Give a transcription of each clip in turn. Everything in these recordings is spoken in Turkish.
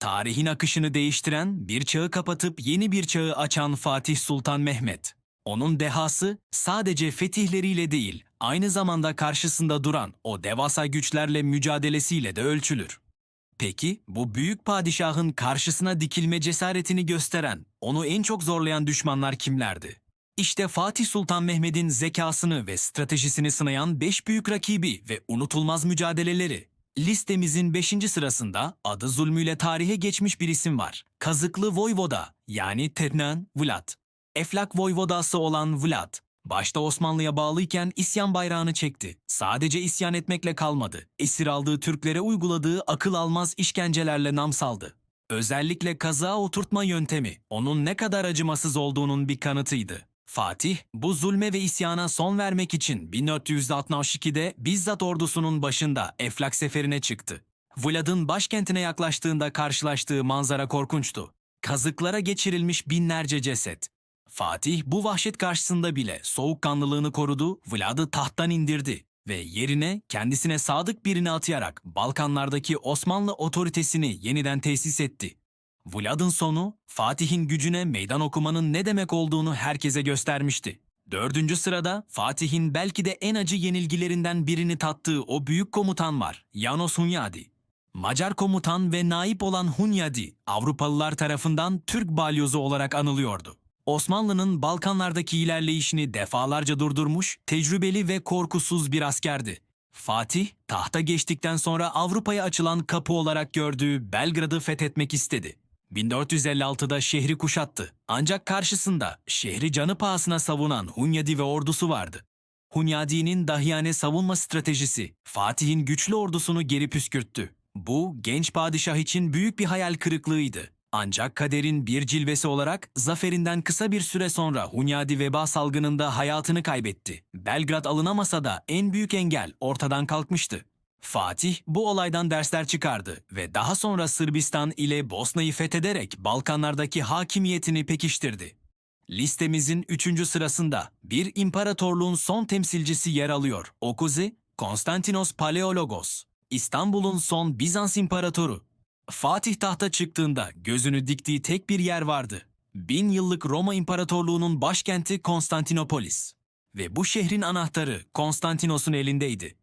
tarihin akışını değiştiren, bir çağı kapatıp yeni bir çağı açan Fatih Sultan Mehmet. Onun dehası sadece fetihleriyle değil, aynı zamanda karşısında duran o devasa güçlerle mücadelesiyle de ölçülür. Peki bu büyük padişahın karşısına dikilme cesaretini gösteren, onu en çok zorlayan düşmanlar kimlerdi? İşte Fatih Sultan Mehmet'in zekasını ve stratejisini sınayan 5 büyük rakibi ve unutulmaz mücadeleleri. Listemizin 5. sırasında adı zulmüyle tarihe geçmiş bir isim var. Kazıklı Voyvoda yani Ternan Vlad. Eflak Voyvodası olan Vlad, başta Osmanlı'ya bağlıyken isyan bayrağını çekti. Sadece isyan etmekle kalmadı. Esir aldığı Türklere uyguladığı akıl almaz işkencelerle nam saldı. Özellikle kazağa oturtma yöntemi onun ne kadar acımasız olduğunun bir kanıtıydı. Fatih, bu zulme ve isyana son vermek için 1462'de bizzat ordusunun başında Eflak seferine çıktı. Vlad'ın başkentine yaklaştığında karşılaştığı manzara korkunçtu. Kazıklara geçirilmiş binlerce ceset. Fatih bu vahşet karşısında bile soğukkanlılığını korudu, Vlad'ı tahttan indirdi ve yerine kendisine sadık birini atayarak Balkanlardaki Osmanlı otoritesini yeniden tesis etti. Vlad'ın sonu, Fatih'in gücüne meydan okumanın ne demek olduğunu herkese göstermişti. Dördüncü sırada Fatih'in belki de en acı yenilgilerinden birini tattığı o büyük komutan var, Janos Hunyadi. Macar komutan ve naip olan Hunyadi, Avrupalılar tarafından Türk balyozu olarak anılıyordu. Osmanlı'nın Balkanlardaki ilerleyişini defalarca durdurmuş, tecrübeli ve korkusuz bir askerdi. Fatih, tahta geçtikten sonra Avrupa'ya açılan kapı olarak gördüğü Belgrad'ı fethetmek istedi. 1456'da şehri kuşattı. Ancak karşısında şehri canı pahasına savunan Hunyadi ve ordusu vardı. Hunyadi'nin dahiyane savunma stratejisi Fatih'in güçlü ordusunu geri püskürttü. Bu genç padişah için büyük bir hayal kırıklığıydı. Ancak kaderin bir cilvesi olarak zaferinden kısa bir süre sonra Hunyadi veba salgınında hayatını kaybetti. Belgrad alınamasa da en büyük engel ortadan kalkmıştı. Fatih bu olaydan dersler çıkardı ve daha sonra Sırbistan ile Bosna'yı fethederek Balkanlardaki hakimiyetini pekiştirdi. Listemizin üçüncü sırasında bir imparatorluğun son temsilcisi yer alıyor. Okuzi, Konstantinos Paleologos. İstanbul'un son Bizans imparatoru. Fatih tahta çıktığında gözünü diktiği tek bir yer vardı. Bin yıllık Roma İmparatorluğu'nun başkenti Konstantinopolis. Ve bu şehrin anahtarı Konstantinos'un elindeydi.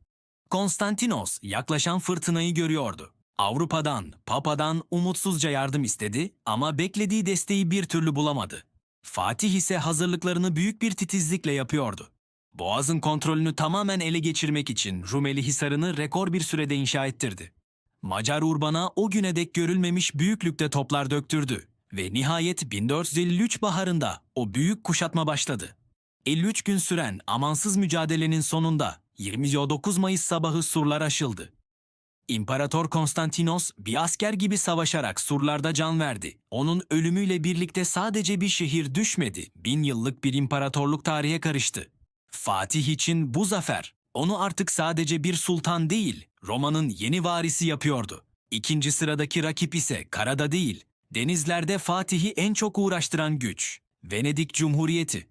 Konstantinos yaklaşan fırtınayı görüyordu. Avrupa'dan, Papa'dan umutsuzca yardım istedi ama beklediği desteği bir türlü bulamadı. Fatih ise hazırlıklarını büyük bir titizlikle yapıyordu. Boğaz'ın kontrolünü tamamen ele geçirmek için Rumeli Hisarı'nı rekor bir sürede inşa ettirdi. Macar Urban'a o güne dek görülmemiş büyüklükte toplar döktürdü ve nihayet 1453 baharında o büyük kuşatma başladı. 53 gün süren amansız mücadelenin sonunda 29 Mayıs sabahı surlar aşıldı. İmparator Konstantinos bir asker gibi savaşarak surlarda can verdi. Onun ölümüyle birlikte sadece bir şehir düşmedi, bin yıllık bir imparatorluk tarihe karıştı. Fatih için bu zafer, onu artık sadece bir sultan değil, Roma'nın yeni varisi yapıyordu. İkinci sıradaki rakip ise karada değil, denizlerde Fatih'i en çok uğraştıran güç, Venedik Cumhuriyeti.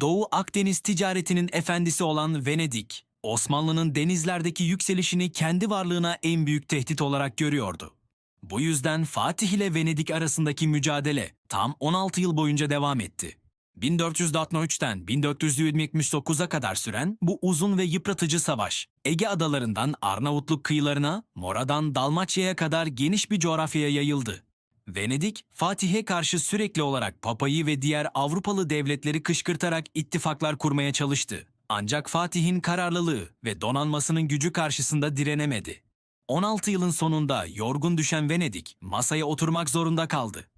Doğu Akdeniz ticaretinin efendisi olan Venedik, Osmanlı'nın denizlerdeki yükselişini kendi varlığına en büyük tehdit olarak görüyordu. Bu yüzden Fatih ile Venedik arasındaki mücadele tam 16 yıl boyunca devam etti. 1463'ten 1479'a kadar süren bu uzun ve yıpratıcı savaş, Ege adalarından Arnavutluk kıyılarına, Mora'dan Dalmaçya'ya kadar geniş bir coğrafyaya yayıldı. Venedik, Fatih'e karşı sürekli olarak Papa'yı ve diğer Avrupalı devletleri kışkırtarak ittifaklar kurmaya çalıştı. Ancak Fatih'in kararlılığı ve donanmasının gücü karşısında direnemedi. 16 yılın sonunda yorgun düşen Venedik masaya oturmak zorunda kaldı.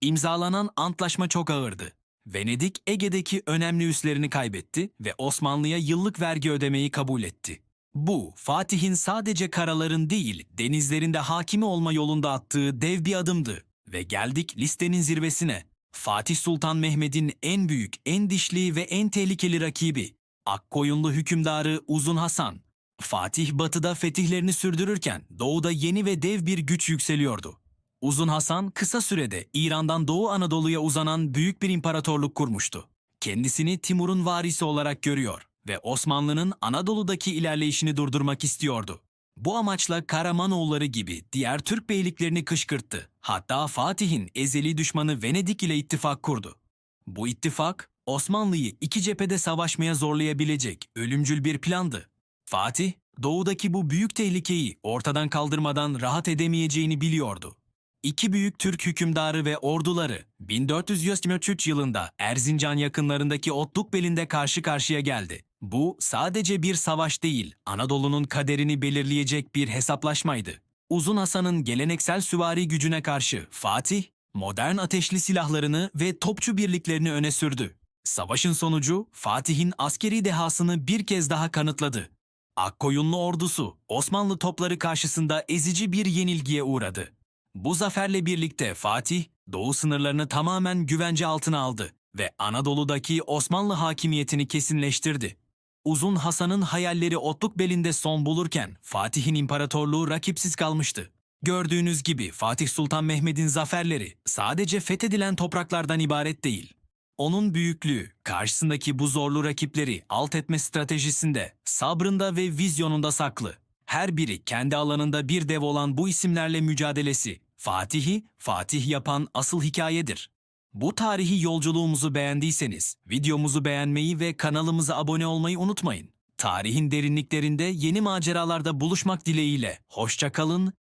İmzalanan antlaşma çok ağırdı. Venedik Ege'deki önemli üslerini kaybetti ve Osmanlı'ya yıllık vergi ödemeyi kabul etti. Bu, Fatih'in sadece karaların değil, denizlerinde hakimi olma yolunda attığı dev bir adımdı. Ve geldik listenin zirvesine. Fatih Sultan Mehmet'in en büyük, en dişli ve en tehlikeli rakibi. Akkoyunlu hükümdarı Uzun Hasan. Fatih batıda fetihlerini sürdürürken doğuda yeni ve dev bir güç yükseliyordu. Uzun Hasan kısa sürede İran'dan Doğu Anadolu'ya uzanan büyük bir imparatorluk kurmuştu. Kendisini Timur'un varisi olarak görüyor ve Osmanlı'nın Anadolu'daki ilerleyişini durdurmak istiyordu. Bu amaçla Karamanoğulları gibi diğer Türk beyliklerini kışkırttı. Hatta Fatih'in ezeli düşmanı Venedik ile ittifak kurdu. Bu ittifak, Osmanlı'yı iki cephede savaşmaya zorlayabilecek ölümcül bir plandı. Fatih, doğudaki bu büyük tehlikeyi ortadan kaldırmadan rahat edemeyeceğini biliyordu. İki büyük Türk hükümdarı ve orduları 1423 yılında Erzincan yakınlarındaki Otluk belinde karşı karşıya geldi. Bu sadece bir savaş değil, Anadolu'nun kaderini belirleyecek bir hesaplaşmaydı. Uzun Hasan'ın geleneksel süvari gücüne karşı Fatih, modern ateşli silahlarını ve topçu birliklerini öne sürdü. Savaşın sonucu Fatih'in askeri dehasını bir kez daha kanıtladı. Akkoyunlu ordusu Osmanlı topları karşısında ezici bir yenilgiye uğradı. Bu zaferle birlikte Fatih, doğu sınırlarını tamamen güvence altına aldı ve Anadolu'daki Osmanlı hakimiyetini kesinleştirdi. Uzun Hasan'ın hayalleri otluk belinde son bulurken Fatih'in imparatorluğu rakipsiz kalmıştı. Gördüğünüz gibi Fatih Sultan Mehmet'in zaferleri sadece fethedilen topraklardan ibaret değil. Onun büyüklüğü, karşısındaki bu zorlu rakipleri alt etme stratejisinde, sabrında ve vizyonunda saklı. Her biri kendi alanında bir dev olan bu isimlerle mücadelesi, Fatih'i Fatih yapan asıl hikayedir. Bu tarihi yolculuğumuzu beğendiyseniz videomuzu beğenmeyi ve kanalımıza abone olmayı unutmayın. Tarihin derinliklerinde yeni maceralarda buluşmak dileğiyle hoşça kalın,